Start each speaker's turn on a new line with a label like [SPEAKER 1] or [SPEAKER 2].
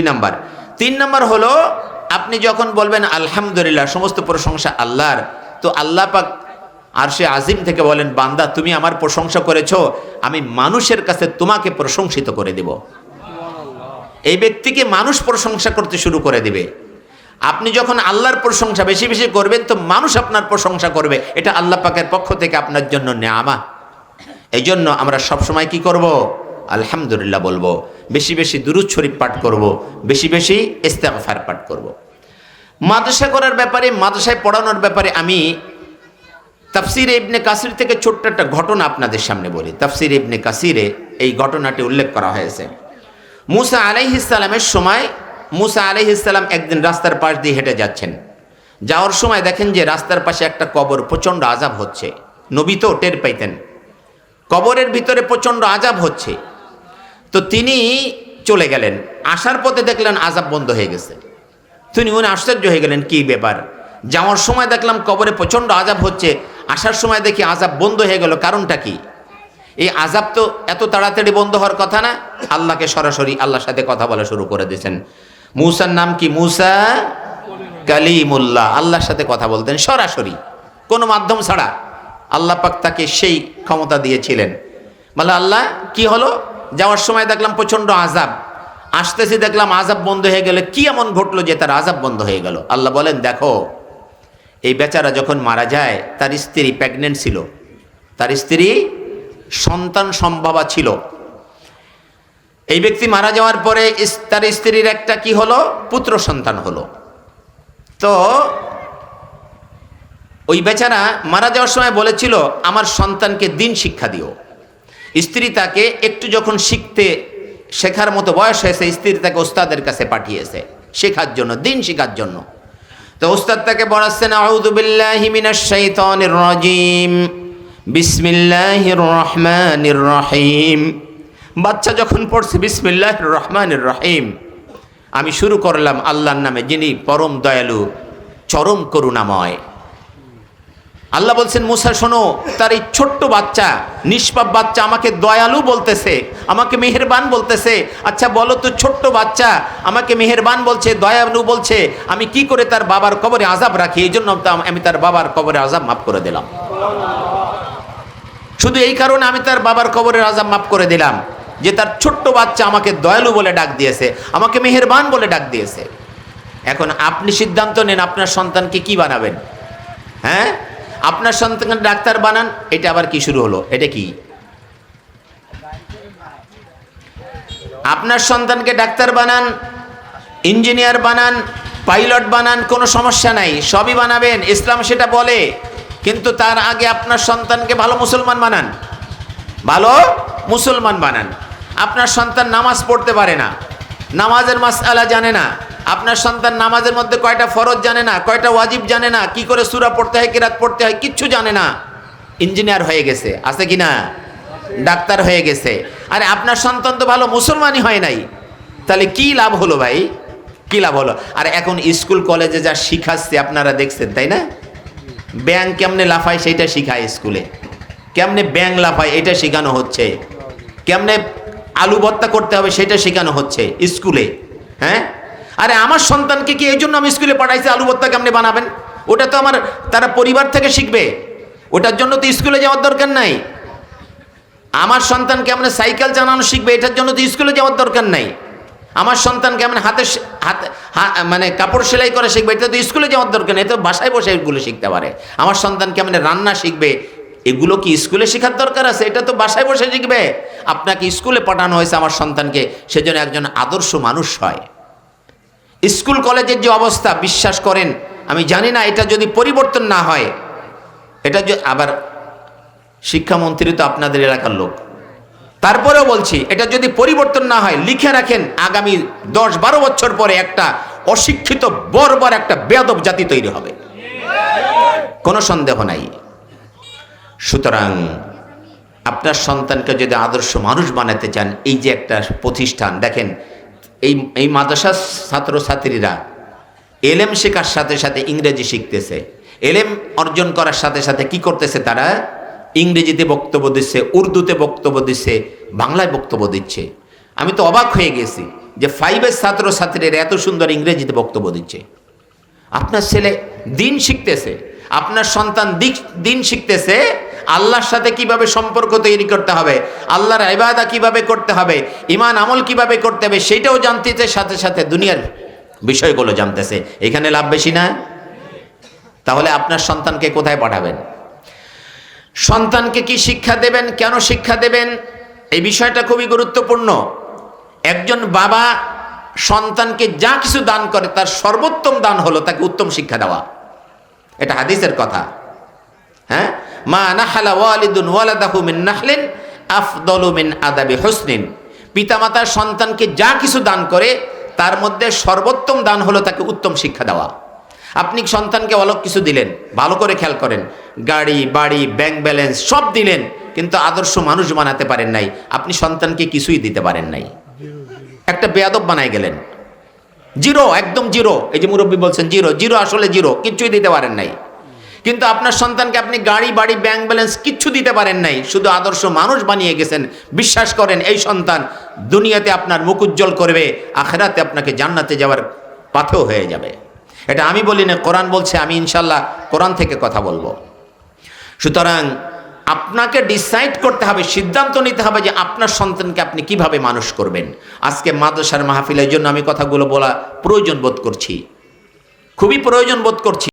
[SPEAKER 1] দুই নাম্বার। তিন নাম্বার হলো, আপনি যখন বলবেন, আলহামদুলিল্লাহ সমস্ত প্রশংসা আল্লাহর, তো আল্লাহ পাক আর সে আজিম থেকে বলেন, বান্দা, তুমি আমার প্রশংসা করেছ, আমি মানুষের কাছে তোমাকে প্রশংসিত করে দেব। এই ব্যক্তিকে মানুষ প্রশংসা করতে শুরু করে দিবে। আপনি যখন আল্লাহর প্রশংসা বেশি বেশি করবেন, তো মানুষ আপনার প্রশংসা করবে। এটা আল্লাহ পাকের পক্ষ থেকে আপনার জন্য নেয়ামা এই জন্য আমরা সবসময় কি করব? আলহামদুলিল্লাহ বলব। বেশি বেশি দুরুদ শরীফ পাঠ করব, বেশি বেশি ইস্তেগফার পাঠ করব। মাদ্রাসা করার ব্যাপারে, মাদ্রাসায় পড়ানোর ব্যাপারে আমি তাফসির ইবনে কাসির থেকে ছোট্ট একটা ঘটনা আপনাদের সামনে বলি। তাফসির ইবনে কাসিরে এই ঘটনাটি উল্লেখ করা হয়েছে। মুসা আলাইহিসালামের সময়, মুসা আলাইহিসাল্লাম একদিন রাস্তার পাশ দিয়ে হেঁটে যাচ্ছেন। যাওয়ার সময় দেখেন যে রাস্তার পাশে একটা কবর প্রচণ্ড আজাব হচ্ছে। নবী তো টের পাইতেন। কবরের ভিতরে প্রচণ্ড আজাব হচ্ছে। তো তিনি চলে গেলেন। আসার পথে দেখলেন আজাব বন্ধ হয়ে গেছে। তিনি উনি আশ্চর্য হয়ে গেলেন, কি ব্যাপার? যাওয়ার সময় দেখলাম কবরে প্রচণ্ড আজাব হচ্ছে। আসার সময় দেখি আজাব বন্ধ হয়ে গেল, কারণটা কি? এই আজাব তো এত তাড়াতাড়ি বন্ধ হওয়ার কথা না। আল্লাহকে সরাসরি আল্লাহর সাথে কথা বলা শুরু করে দিয়েছেন। মুসার নাম কি? মুসা কালিমুল্লাহ। আল্লাহর সাথে কথা বলতেন সরাসরি। কোনো মাধ্যম ছাড়া। আল্লাহ পাক তাকে সেই ক্ষমতা দিয়েছিলেন। বলে, আল্লাহ, কি হলো? যাওয়ার সময় দেখলাম প্রচণ্ড আজাব আসতেছি দেখলাম আজাব বন্ধ হয়ে গেলে কি এমন ঘটলো যে তার আজাব বন্ধ হয়ে গেল? আল্লাহ বলেন, দেখো, এই বেচারা যখন মারা যায়, তার স্ত্রী প্রেগনেন্ট ছিল। তার স্ত্রী সন্তান সম্ভাবা ছিল। এই ব্যক্তি মারা যাওয়ার পরে তার স্ত্রীর একটা কি হলো? পুত্র সন্তান হলো। তো ওই বেচারা মারা যাওয়ার সময় বলেছিল, আমার সন্তানকে দিন শিক্ষা দিও। স্ত্রী তাকে একটু যখন শিখতে শেখার মতো বয়স হয়েছে, স্ত্রী তাকে ওস্তাদের কাছে পাঠিয়েছে, শেখার জন্য, দিন শেখার জন্য। তো ওস্তাদ তাকে শাইতানির রাজিম। বিসমিল্লাহির রহমানির রহিম। বাচ্চা যখন পড়ছে, বিসমিল্লাহির রহমানির রহিম। আমি শুরু করলাম আল্লাহর নামে, যিনি পরম দয়ালু, চরম করুণাময়। আল্লাহ বলছেন, মুসা, শোনো, তার এই ছোট্ট বাচ্চা, নিষ্পাপ বাচ্চা আমাকে দয়ালু বলতেছে, আমাকে মেহেরবান বলতেছে। আচ্ছা বলো তো, ছোট্ট বাচ্চা আমাকে মেহেরবান বলছে, দয়ালু বলছে, আমি কি করে তার বাবার কবরে আজাব রাখি? এই জন্য আমি তার বাবার কবরে আজাব মাফ করে দিলাম। শুধু এই কারণে আমি তার বাবার কবরের আজাব মাফ করে দিলাম, যে তার ছোট্ট বাচ্চা আমাকে দয়ালু বলে ডাক দিয়েছে, আমাকে মেহেরবান বলে ডাক দিয়েছে। এখন আপনি সিদ্ধান্ত নেন, আপনার সন্তানকে কি বানাবেন? হ্যাঁ? আপনার সন্তানকে ডাক্তার বানান, এটা আবার কি শুরু হলো? এটা কি? আপনার সন্তানকে ডাক্তার বানান, ইঞ্জিনিয়ার বানান, পাইলট বানান, কোনো সমস্যা নাই, সবই বানাবেন, ইসলাম সেটা বলে, কিন্তু তার আগে আপনার সন্তানকে ভালো মুসলমান বানান। ভালো মুসলমান বানান। আপনার সন্তান নামাজ পড়তে পারে না, নামাজের মাসআলা জানে না আপনার সন্তান নামাজের মধ্যে কয়টা ফরজ জানে না, কয়টা ওয়াজিব জানে না, কি করে সুরা পড়তে হয়, কিরাত পড়তে হয়, কিচ্ছু জানে না। ইঞ্জিনিয়ার হয়ে গেছে, আছে কি না? ডাক্তার হয়ে গেছে। আরে আপনার সন্তান তো ভালো মুসলমানই হয় নাই। তাহলে কি লাভ হলো ভাই? কি লাভ হলো? আর এখন স্কুল, কলেজে যা শিখাচ্ছে, আপনারা দেখছেন, তাই না? ব্যাং কেমনে লাফায় সেইটা শিখায় স্কুলে। কেমনে ব্যাং লাফায়, এটা শেখানো হচ্ছে। কেমনে আলু ভর্তা করতে হবে, সেটা শেখানো হচ্ছে স্কুলে। হ্যাঁ? আরে আমার সন্তানকে কি এই জন্য আমি স্কুলে পাঠাইছি? আলু ভর্তা কেমনে বানাবেন? ওটা তো আমার, তারা পরিবার থেকে শিখবে। ওটার জন্য তো স্কুলে যাওয়ার দরকার নাই। আমার সন্তান কেমন সাইকেল চালানো শিখবে, এটার জন্য তো স্কুলে যাওয়ার দরকার নাই। আমার সন্তান কেমন হাতে হাতে মানে কাপড় সেলাই করে শিখবে, এটা তো স্কুলে যাওয়ার দরকার নেই। তো বাসায় বসে এগুলো শিখতে পারে। আমার সন্তান কেমন রান্না শিখবে, এগুলো কি স্কুলে শেখার দরকার আছে? এটা তো বাসায় বসে শিখবে। আপনাকে স্কুলে পাঠানো হয়েছে আমার সন্তানকে, সেজন্য একজন আদর্শ মানুষ হয়। স্কুল কলেজের যে অবস্থা, বিশ্বাস করেন, আমি জানি না এটা যদি পরিবর্তন না হয়, এটা আবার শিক্ষামন্ত্রী তো আপনাদের এলাকার লোক। তারপরেও বলছি, এটা যদি পরিবর্তন না হয়, লিখে রাখেন আগামী দশ বারো বছর পরে একটা অশিক্ষিত, বর্বর একটা বেদব জাতি তৈরি হবে। কোনো সন্দেহ নাই। সুতরাং আপনার সন্তানকে যদি আদর্শ মানুষ বানাতে চান, এই যে একটা প্রতিষ্ঠান, দেখেন এই এই মাদ্রাসার ছাত্রছাত্রীরা এলেম শেখার সাথে সাথে ইংরেজি শিখতেছে। এলেম অর্জন করার সাথে সাথে কি করতেছে তারা? ইংরেজিতে বক্তব্য দিচ্ছে, উর্দুতে বক্তব্য দিচ্ছে, বাংলায় বক্তব্য দিচ্ছে। আমি তো অবাক হয়ে গেছি যে ফাইভের ছাত্রছাত্রীরা এত সুন্দর ইংরেজিতে বক্তব্য দিচ্ছে। আপনার ছেলে দিন শিখতেছে, আপনার সন্তান দিক, দিন শিখতেছে আল্লাহর সাথে কীভাবে সম্পর্ক তৈরি করতে হবে, আল্লাহর ইবাদা কীভাবে করতে হবে ইমান আমল কীভাবে করতে হবে সেটাও জানতেছে, সাথে সাথে দুনিয়ার বিষয়গুলো জানতেছে। এখানে লাভ বেশি না? তাহলে আপনার সন্তানকে কোথায় পাঠাবেন? সন্তানকে কি শিক্ষা দেবেন? কেন শিক্ষা দেবেন? এই বিষয়টা খুবই গুরুত্বপূর্ণ। একজন বাবা সন্তানকে যা কিছু দান করে, তার সর্বোত্তম দান হলো তাকে উত্তম শিক্ষা দেওয়া। এটা হাদিসের কথা। হ্যাঁ? মা নাহালা ওয়ালিদুন ওয়ালাদাহু মিন নাহলিন আফদলু মিন আদাবি হুসনিন। পিতামাতার সন্তানকে যা কিছু দান করে, তার মধ্যে সর্বোত্তম দান হলো তাকে উত্তম শিক্ষা দেওয়া। আপনি সন্তানকে অলক কিছু দিলেন, ভালো করে খেয়াল করেন। গাড়ি, বাড়ি, ব্যাংক ব্যালেন্স সব দিলেন, কিন্তু আদর্শ মানুষ বানাতে পারেন নাই। আপনি সন্তানকে কিছুই দিতে পারেন নাই। একটা বেয়াদব বানাই গেলেন। জিরো, একদম জিরো। এই যে মুরব্বী বলছেন, জিরো। জিরো আসলে জিরো, কিচ্ছুই দিতে পারেন নাই। কিন্তু আপনার সন্তানকে আপনি গাড়ি, বাড়ি ব্যাংক ব্যালেন্স কিচ্ছু দিতে পারেন নাই। শুধু আদর্শ মানুষ বানিয়ে গেছেন। বিশ্বাস করেন, এই সন্তান দুনিয়াতে আপনার মুখ উজ্জ্বল করবে, আখেরাতে আপনাকে জান্নাতে যাওয়ার পাথেও হয়ে যাবে। এটা আমি বলি না, কোরআন বলছে, আমি ইনশাল্লাহ কোরআন থেকে কথা বলব। সুতরাং আপনাকে ডিসাইড করতে হবে, সিদ্ধান্ত নিতে হবে যে আপনার সন্তানকে আপনি কীভাবে মানুষ করবেন। আজকে মাদ্রাসার মাহফিলের জন্য আমি কথাগুলো বলা প্রয়োজন বোধ করছি। খুবই প্রয়োজন বোধ করছি।